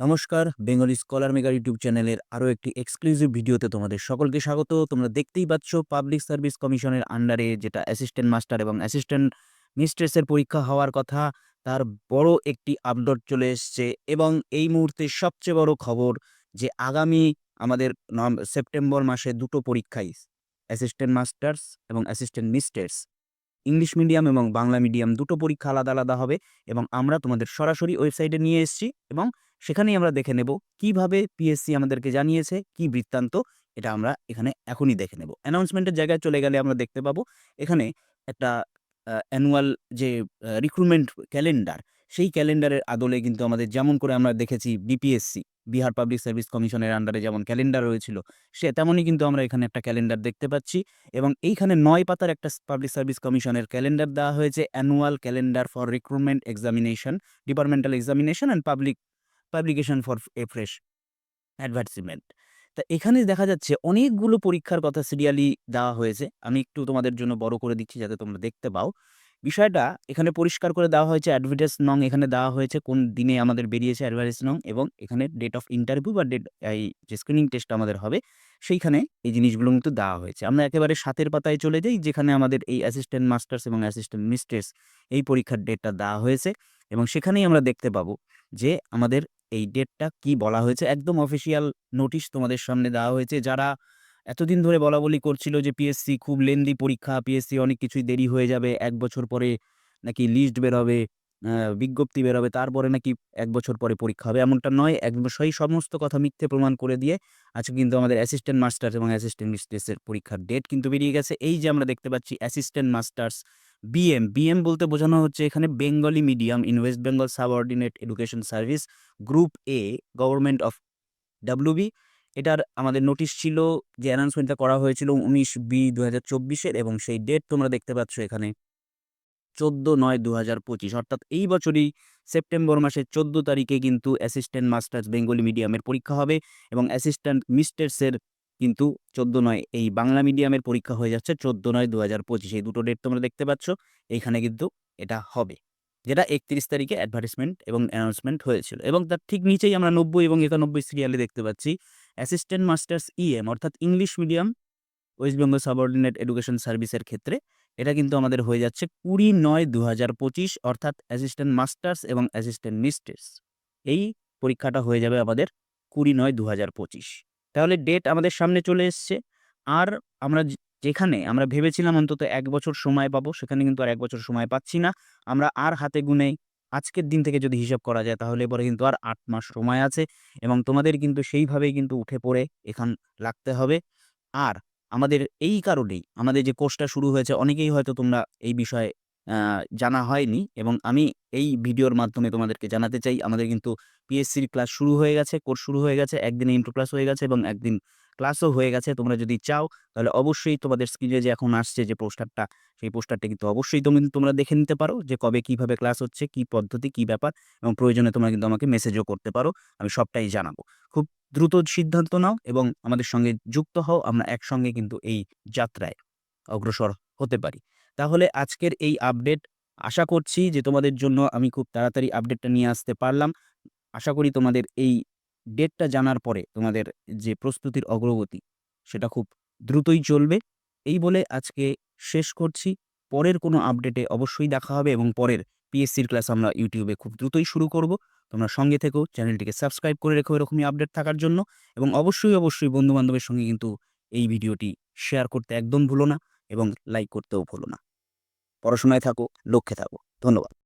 নমস্কার, Bengali scholar mega YouTube চ্যানেলের আরও একটি এক্সক্লুসিভ ভিডিওতে তোমাদের সকলকে স্বাগত। তোমরা দেখতেই পাচ্ছ পাবলিক সার্ভিস কমিশনের আন্ডারে যেটা অ্যাসিস্ট্যান্ট মাস্টার এবং অ্যাসিস্ট্যান্ট মিস্ট্রেসের পরীক্ষা হওয়ার কথা, তার বড় একটি আপডেট চলে এসছে এবং এই মুহূর্তে সবচেয়ে বড় খবর যে আগামী আমাদের সেপ্টেম্বর মাসে দুটো পরীক্ষাই অ্যাসিস্ট্যান্ট মাস্টার্স এবং অ্যাসিস্ট্যান্ট মিস্ট্রেস ইংলিশ মিডিয়াম এবং বাংলা মিডিয়াম দুটো পরীক্ষা আলাদা আলাদা হবে এবং আমরা তোমাদের সরাসরি ওয়েবসাইটে নিয়ে এসেছি এবং সেখানেই আমরা দেখে নেব কীভাবে পিএসসি আমাদেরকে জানিয়েছে, কি বৃত্তান্ত, এটা আমরা এখানে এখনই দেখে নেব। অ্যানাউন্সমেন্টের জায়গায় চলে গেলে আমরা দেখতে পাবো, এখানে একটা অ্যানুয়াল যে রিক্রুটমেন্ট ক্যালেন্ডার সেই ক্যালেন্ডারের আদলে কিন্তু আমাদের যেমন করে আমরা দেখেছি বিপিএসসি বিহার পাবলিক সার্ভিস কমিশনের আন্ডারে যেমন ক্যালেন্ডার রয়েছিল, সে তেমনই কিন্তু আমরা এখানে একটা ক্যালেন্ডার দেখতে পাচ্ছি। এবং এইখানে নয় পাতার একটা পাবলিক সার্ভিস কমিশনের ক্যালেন্ডার দেওয়া হয়েছে annual calendar for recruitment examination departmental examination and public publication for a fresh advertisement তা এখানে দেখা যাচ্ছে অনেকগুলো পরীক্ষার কথা সিরিয়ালি দেওয়া হয়েছে। আমি একটু তোমাদের জন্য বড় করে দিচ্ছি যাতে তোমরা দেখতে পাও। বিষয়টা এখানে পরিষ্কার করে দেওয়া হয়েছে অ্যাডভার্টাইজ নং এখানে দেওয়া হয়েছে, কোন দিনে আমাদের বেরিয়েছে অ্যাডভার্টাইজ নং এবং এখানে ডেট অফ ইন্টারভিউ বা ডেট এই যে স্ক্রিনিং টেস্ট আমাদের হবে, সেইখানে এই জিনিসগুলো কিন্তু দেওয়া হয়েছে। আমরা একেবারে সাতের পাতায় চলে যাই, যেখানে আমাদের এই অ্যাসিস্ট্যান্ট মাস্টার্স এবং অ্যাসিস্ট্যান্ট মিস্ট্রেস এই পরীক্ষার ডেটটা দেওয়া হয়েছে এবং সেখানেই আমরা দেখতে পাবো যে আমাদের এই ডেটটা কি বলা হয়েছে। একদম অফিসিয়াল নোটিশ তোমাদের সামনে দেওয়া হয়েছে। যারা এতদিন ধরে বলা বলি করছিল যে পিএসসি খুব লেন্দি পরীক্ষা পিএসসি অনেক কিছুই দেরি হয়ে যাবে, এক বছর পরে নাকি লিস্ট বেরোবে বিজ্ঞপ্তি বেরোবে, তারপরে নাকি এক বছর পরে পরীক্ষা হবে। এমনটা নয়, এক সেই সমস্ত কথা মিথ্যে প্রমাণ করে দিয়ে আজকে কিন্তু আমাদের অ্যাসিস্ট্যান্ট মাস্টার্স এবং অ্যাসিস্ট্যান্ট মিস্ট্রেসের পরীক্ষার ডেট কিন্তু বেরিয়ে গেছে। এই যে আমরা দেখতে পাচ্ছি অ্যাসিস্ট্যান্ট মাস্টার্স বিএম বিএম বলতে বোঝানো হচ্ছে এখানে Bengali medium in West Bengal subordinate education service group A government of WB এটার আমাদের নোটিশ ছিল যে অ্যানাউন্সমেন্টটা করা হয়েছিল উনিশ বি দু হাজার চব্বিশের এবং সেই ডেট তোমরা দেখতে পাচ্ছ এখানে চোদ্দ নয় দু হাজার পঁচিশ। অর্থাৎ এই বছরই সেপ্টেম্বর মাসের চোদ্দ তারিখে কিন্তু অ্যাসিস্ট্যান্ট মাস্টার্স বেঙ্গলি মিডিয়ামের পরীক্ষা হবে এবং অ্যাসিস্ট্যান্ট মিস্টার্সের কিন্তু চোদ্দ নয় এই বাংলা মিডিয়ামের পরীক্ষা হয়ে যাচ্ছে চোদ্দ নয় দু হাজার পঁচিশ। এই দুটো ডেট তোমরা দেখতে পাচ্ছ এইখানে কিন্তু এটা হবে, যেটা একত্রিশ তারিখে অ্যাডভার্টিসমেন্ট এবং অ্যানাউন্সমেন্ট হয়েছিল। এবং তার ঠিক নিচেই আমরা নব্বই এবং একানব্বই সিরিয়ালে দেখতে পাচ্ছি অ্যাসিস্ট্যান্ট মাস্টার্স ইএম অর্থাৎ English medium West Bengal subordinate education সার্ভিসের ক্ষেত্রে। এটা কিন্তু আমাদের হয়ে যাচ্ছে কুড়ি নয় দু হাজার পঁচিশ, অর্থাৎ অ্যাসিস্ট্যান্ট মাস্টার্স এবং অ্যাসিস্ট্যান্ট মিস্ট্রেস এই পরীক্ষাটা হয়ে যাবে আমাদের কুড়ি নয় দু হাজার পঁচিশ। তাহলে ডেট আমাদের সামনে চলে এসছে। আর আমরা যেখানে আমরা ভেবেছিলাম অন্তত এক বছর সময় পাবো, সেখানে কিন্তু আর এক বছর সময় পাচ্ছি না। আমরা আর হাতে গুনে আজকের দিন থেকে যদি হিসাব করা যায়, তাহলে পরে কিন্তু আর আট মাস সময় আছে এবং তোমাদের কিন্তু সেইভাবেই কিন্তু উঠে পড়ে এখান লাগতে হবে। আর আমাদের এই কারণেই আমাদের যে কোর্সটা শুরু হয়েছে, অনেকেই হয়তো তোমরা এই বিষয়ে জানা হয়নি এবং আমি এই ভিডিওর মাধ্যমে তোমাদেরকে জানাতে চাই, আমাদের কিন্তু পিএসসির ক্লাস শুরু হয়ে গেছে কোর্স শুরু হয়ে গেছে, একদিনে ইন্টু ক্লাস হয়ে গেছে এবং একদিন ক্লাসও হয়ে গেছে। তোমরা যদি চাও, তাহলে অবশ্যই তোমাদের স্ক্রিনে যে এখন আসছে যে পোস্টারটা, সেই পোস্টারটা কিন্তু অবশ্যই তুমি তোমরা দেখে নিতে পারো যে কবে কীভাবে ক্লাস হচ্ছে, কি পদ্ধতি, কি ব্যাপার এবং প্রয়োজনে তোমরা কিন্তু আমাকে মেসেজও করতে পারো, আমি সবটাই জানাব। খুব দ্রুত সিদ্ধান্ত নাও এবং আমাদের সঙ্গে যুক্ত হও, আমরা একসঙ্গে কিন্তু এই যাত্রায় অগ্রসর হতে পারি। তাহলে আজকের এই আপডেট আশা করছি যে তোমাদের জন্য আমি খুব তাড়াতাড়ি আপডেটটা নিয়ে আসতে পারলাম। আশা করি তোমাদের এই ডেটটা জানার পরে তোমাদের যে প্রস্তুতির অগ্রগতি সেটা খুব দ্রুতই চলবে। এই বলে আজকে শেষ করছি। পরের কোনো আপডেটে অবশ্যই দেখা হবে এবং পরের পিএসসির ক্লাস আমরা ইউটিউবে খুব দ্রুতই শুরু করব। তোমরা সঙ্গে থেকেও চ্যানেলটিকে সাবস্ক্রাইব করে রেখো এরকমই আপডেট থাকার জন্য এবং অবশ্যই অবশ্যই বন্ধু বান্ধবের সঙ্গে কিন্তু এই ভিডিওটি শেয়ার করতে একদম ভুলো না এবং লাইক করতেও ভুলো না। পড়াশোনায় থাকো লক্ষ্যে থাকো ধন্যবাদ।